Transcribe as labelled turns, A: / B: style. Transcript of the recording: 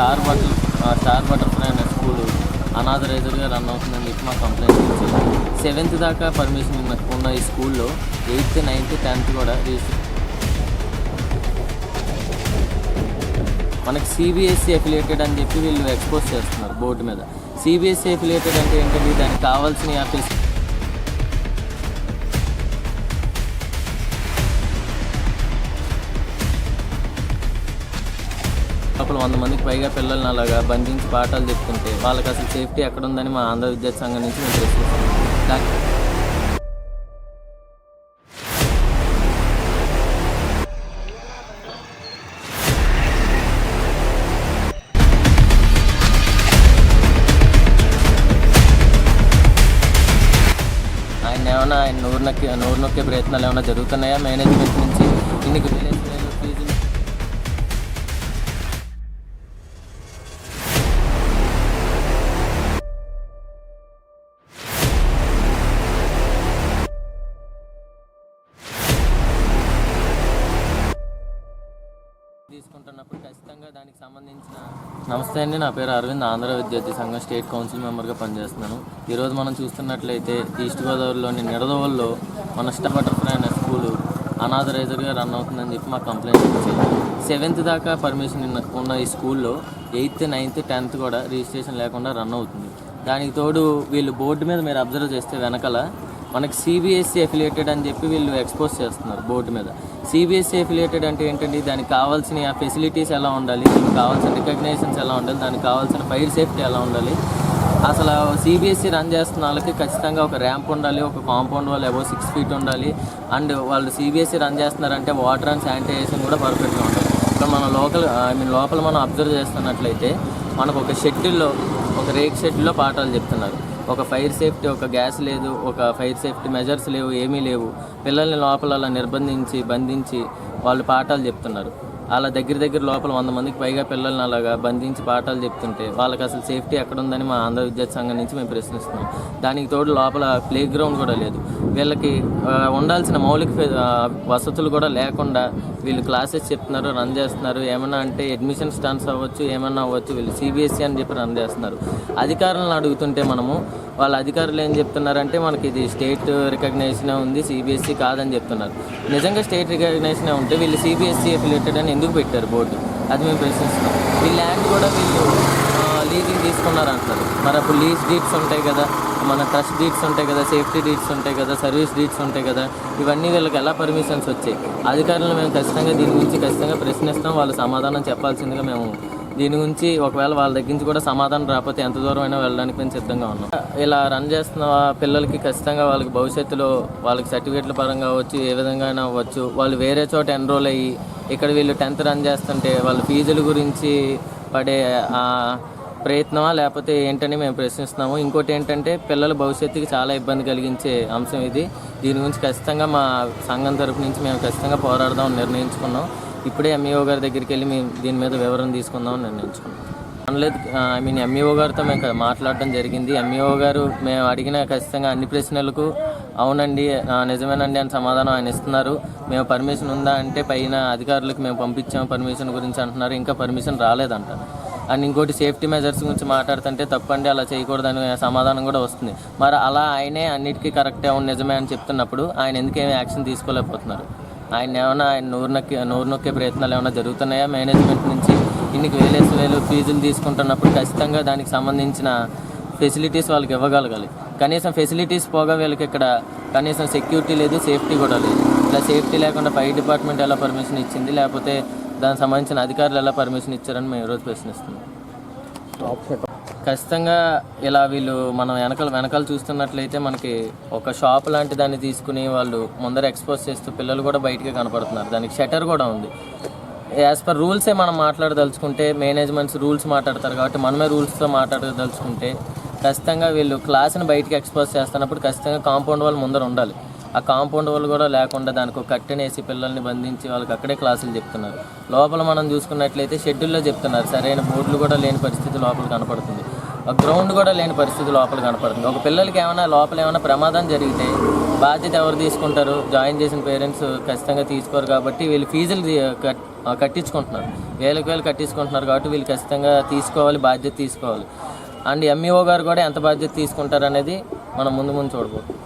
A: Star butter star butterfly అనే school అనాథరైజర్గా run అవుతుందని చెప్పి మాకు కంప్లైంట్ ఇచ్చారు సెవెంత్ దాకా పర్మిషన్ ఉన్న ఈ స్కూల్లో ఎయిత్ నైన్త్ టెన్త్ కూడా రిజిస్టర్ మనకి సిబిఎస్ఈ అఫిలియేటెడ్ అని చెప్పి వీళ్ళు ఎక్స్పోజ్ చేస్తున్నారు బోర్డు మీద. సిబిఎస్ఈ అఫిలియేటెడ్ అంటే ఏంటంటే దానికి కావాల్సిన యాపిల్స్ లోపల వంద మందికి పైగా పిల్లల్ని అలాగా బంధించి పాఠాలు చెప్తుంటే వాళ్ళకి అసలు సేఫ్టీ ఎక్కడ ఉందని మా ఆంధ్ర విద్యార్థి సంఘం నుంచి మేము తెలుసుకుంటాం ఆయన ఏమైనా ఆయన నోరు నొక్కి నోరు నొక్కే ప్రయత్నాలు ఏమైనా జరుగుతున్నాయా? మేనేజ్మెంట్ నుంచి ఇన్ని తీసుకుంటున్నప్పుడు ఖచ్చితంగా దానికి సంబంధించిన నమస్తే అండి. నా పేరు అరవింద్ ఆంధ్ర విద్యార్థి సంఘం స్టేట్ కౌన్సిల్ మెంబర్గా పనిచేస్తున్నాను. ఈరోజు మనం చూస్తున్నట్లయితే ఈస్ట్ గోదావరిలోని నిడదవల్లో మన స్టార్ బటర్ఫ్లై అనే స్కూలు అనాథరైజర్గా రన్ అవుతుందని చెప్పి మాకు కంప్లైంట్ ఇచ్చింది సెవెంత్ దాకా పర్మిషన్ ఉన్న ఈ స్కూల్లో ఎయిత్ నైన్త్ టెన్త్ కూడా రిజిస్ట్రేషన్ లేకుండా రన్ అవుతుంది. దానికి తోడు వీళ్ళు బోర్డు మీద మీరు అబ్జర్వ్ చేస్తే వెనకాల మనకి సిబిఎస్ఈ అఫిలియేటెడ్ అని చెప్పి వీళ్ళు ఎక్స్పోజ్ చేస్తున్నారు బోర్డు మీద. సిబిఎస్ఈ అఫిలియేటెడ్ అంటే ఏంటంటే దానికి కావాల్సిన ఫెసిలిటీస్ ఎలా ఉండాలి? దీనికి కావాల్సిన రికగ్నేషన్స్ ఎలా ఉండాలి? దానికి కావాల్సిన ఫైర్ సేఫ్టీ ఎలా ఉండాలి? అసలు సిబిఎస్ఈ రన్ చేస్తున్న వాళ్ళకి ఖచ్చితంగా ఒక ర్యాంప్ ఉండాలి ఒక కాంపౌండ్ వాళ్ళు అబౌవ్ సిక్స్ ఫీట్ ఉండాలి. అండ్ వాళ్ళు సిబిఎస్ఈ రన్ చేస్తున్నారంటే వాటర్ అండ్ శానిటైజేషన్ కూడా పర్ఫెక్ట్గా ఉండాలి. ఇప్పుడు మన లోకల్ ఐ మీన్ లోపల మనం అబ్జర్వ్ చేస్తున్నట్లయితే మనకు ఒక షెడ్యూల్లో ఒక రేక్ షెడ్యూల్లో పాఠాలు చెప్తున్నారు. ఒక ఫైర్ సేఫ్టీ ఒక గ్యాస్ లేదు ఒక ఫైర్ సేఫ్టీ మెజర్స్ లేవు ఏమీ లేవు. పిల్లల్ని లోపల అలా నిర్బంధించి బంధించి వాళ్ళు పాఠాలు చెప్తున్నారు. అలా దగ్గర దగ్గర లోపల వంద మందికి పైగా పిల్లల్ని అలాగా బంధించి పాఠాలు చెప్తుంటే వాళ్ళకి అసలు సేఫ్టీ ఎక్కడ ఉందని మా ఆంధ్ర విద్యార్థి సంఘం నుంచి మేము ప్రశ్నిస్తున్నాం. దానికి తోడు లోపల ప్లే గ్రౌండ్ కూడా లేదు. వీళ్ళకి ఉండాల్సిన మౌలిక వసతులు కూడా లేకుండా వీళ్ళు క్లాసెస్ చెప్తున్నారు రన్ చేస్తున్నారు. ఏమన్నా అంటే అడ్మిషన్ స్టాన్స్ అవ్వచ్చు ఏమన్నా అవ్వచ్చు వీళ్ళు సిబిఎస్ఈ అని చెప్పి రన్ చేస్తున్నారు. అధికారులను అడుగుతుంటే మనము వాళ్ళ అధికారులు ఏం చెప్తున్నారంటే మనకి ఇది స్టేట్ రికగ్నైజేషన్ ఉంది సిబిఎస్ఈ కాదని చెప్తున్నారు. నిజంగా స్టేట్ రికగ్నైజేషన్ ఉంటే వీళ్ళు సిబిఎస్ఈ అఫిలియేటెడ్ అని ఎందుకు పెట్టారు బోర్డు? అది మేము ప్రశ్నిస్తున్నాం. ఈ ల్యాండ్ కూడా వీళ్ళు లీజింగ్ తీసుకున్నారు అంటారు మరి అప్పుడు లీజ్ డీట్స్ ఉంటాయి కదా మన ట్రస్ట్ డీట్స్ ఉంటాయి కదా సేఫ్టీ డీట్స్ ఉంటాయి కదా సర్వీస్ డీట్స్ ఉంటాయి కదా ఇవన్నీ వీళ్ళకి ఎలా పర్మిషన్స్ వచ్చాయి? అధికారులు మేము ఖచ్చితంగా దీని గురించి ఖచ్చితంగా ప్రశ్నిస్తాం వాళ్ళు సమాధానం చెప్పాల్సిందిగా మేము దీని గురించి ఒకవేళ వాళ్ళ దగ్గర నుంచి కూడా సమాధానం రాకపోతే ఎంత దూరం అయినా వెళ్ళడానికి మేము సిద్ధంగా ఉన్నాం. ఇలా రన్ చేస్తున్న పిల్లలకి ఖచ్చితంగా వాళ్ళకి భవిష్యత్తులో వాళ్ళకి సర్టిఫికేట్ల పరంగా వచ్చి ఏ విధంగా అయినా అవ్వచ్చు వాళ్ళు వేరే చోట ఎన్రోల్ అయ్యి ఇక్కడ వీళ్ళు టెన్త్ రన్ చేస్తుంటే వాళ్ళ ఫీజుల గురించి పడే ఆ ప్రయత్నమా లేకపోతే ఏంటని మేము ప్రశ్నిస్తున్నాము. ఇంకోటి ఏంటంటే పిల్లల భవిష్యత్తుకి చాలా ఇబ్బంది కలిగించే అంశం ఇది. దీని గురించి ఖచ్చితంగా మా సంఘం తరపు నుంచి మేము ఖచ్చితంగా పోరాడదాం నిర్ణయించుకున్నాం. ఇప్పుడే ఎంఈఓ గారి దగ్గరికి వెళ్ళి మేము దీని మీద వివరణ తీసుకుందామని నిర్ణయించుకున్నాం. అనలేదు ఐ మీన్ ఎంఈఓ గారితో మేము మాట్లాడడం జరిగింది. ఎంఈఓ గారు మేము అడిగిన ఖచ్చితంగా అన్ని ప్రశ్నలకు అవునండి నిజమేనండి అని సమాధానం ఆయన ఇస్తున్నారు. మేము పర్మిషన్ ఉందా అంటే పైన అధికారులకు మేము పంపించాము పర్మిషన్ గురించి అంటున్నారు. ఇంకా పర్మిషన్ రాలేదంట. అండ్ ఇంకోటి సేఫ్టీ మెజర్స్ గురించి మాట్లాడుతుంటే తప్పండి అలా చేయకూడదని సమాధానం కూడా వస్తుంది. మరి అలా ఆయనే అన్నిటికీ కరెక్టే అవును నిజమే అని చెప్తున్నప్పుడు ఆయన ఎందుకేమి యాక్షన్ తీసుకోలేకపోతున్నారు? ఆయన ఏమైనా ఆయన నూరు నొక్కి నూరు నొక్కే ప్రయత్నాలు ఏమైనా జరుగుతున్నాయా మేనేజ్మెంట్ నుంచి? ఇన్నికి వేలేసి వేలు ఫీజులు తీసుకుంటున్నప్పుడు ఖచ్చితంగా దానికి సంబంధించిన ఫెసిలిటీస్ వాళ్ళకి ఇవ్వగలగాలి. కనీసం ఫెసిలిటీస్ పోగా వీళ్ళకి ఇక్కడ కనీసం సెక్యూరిటీ లేదు సేఫ్టీ కూడా లేదు. ఇలా సేఫ్టీ లేకుండా ఫైర్ డిపార్ట్మెంట్ ఎలా పర్మిషన్ ఇచ్చింది లేకపోతే దానికి సంబంధించిన అధికారులు ఎలా పర్మిషన్ ఇచ్చారని మేము ఈరోజు ప్రశ్నిస్తున్నాం. ఖచ్చితంగా ఇలా వీళ్ళు మనం వెనకాల వెనకాల చూస్తున్నట్లయితే మనకి ఒక షాప్ లాంటి దాన్ని తీసుకుని వాళ్ళు ముందర ఎక్స్పోజ్ చేస్తూ పిల్లలు కూడా బయటికి కనపడుతున్నారు. దానికి షటర్ కూడా ఉంది. యాజ్ పర్ రూల్సే మనం మాట్లాడదలుచుకుంటే మేనేజ్మెంట్స్ రూల్స్ మాట్లాడతారు కాబట్టి మనమే రూల్స్తో మాట్లాడదలుచుకుంటే ఖచ్చితంగా వీళ్ళు క్లాస్ని బయటికి ఎక్స్పోజ్ చేస్తున్నప్పుడు ఖచ్చితంగా కాంపౌండ్ వాళ్ళు ముందర ఉండాలి. ఆ కాంపౌండ్ వాళ్ళు కూడా లేకుండా దానికి ఒక వేసి పిల్లల్ని బంధించి వాళ్ళకి అక్కడే క్లాసులు చెప్తున్నారు. లోపల మనం చూసుకున్నట్లయితే షెడ్యూల్లో చెప్తున్నారు. సరైన బోర్డులు కూడా లేని పరిస్థితి లోపల కనపడుతుంది. గ్రౌండ్ కూడా లేని పరిస్థితి లోపల కనపడుతుంది. ఒక పిల్లలకి ఏమైనా లోపల ఏమైనా ప్రమాదం జరిగితే బాధ్యత ఎవరు తీసుకుంటారు? జాయిన్ చేసిన పేరెంట్స్ ఖచ్చితంగా తీసుకోరు కాబట్టి వీళ్ళు ఫీజులు కట్టించుకుంటున్నారు. వేలకు వేలు కట్టించుకుంటున్నారు కాబట్టి వీళ్ళు ఖచ్చితంగా తీసుకోవాలి బాధ్యత తీసుకోవాలి. అండ్ ఎంఈఓ గారు కూడా ఎంత బాధ్యత తీసుకుంటారు అనేది మనం ముందు ముందు చూడబోతున్నాం.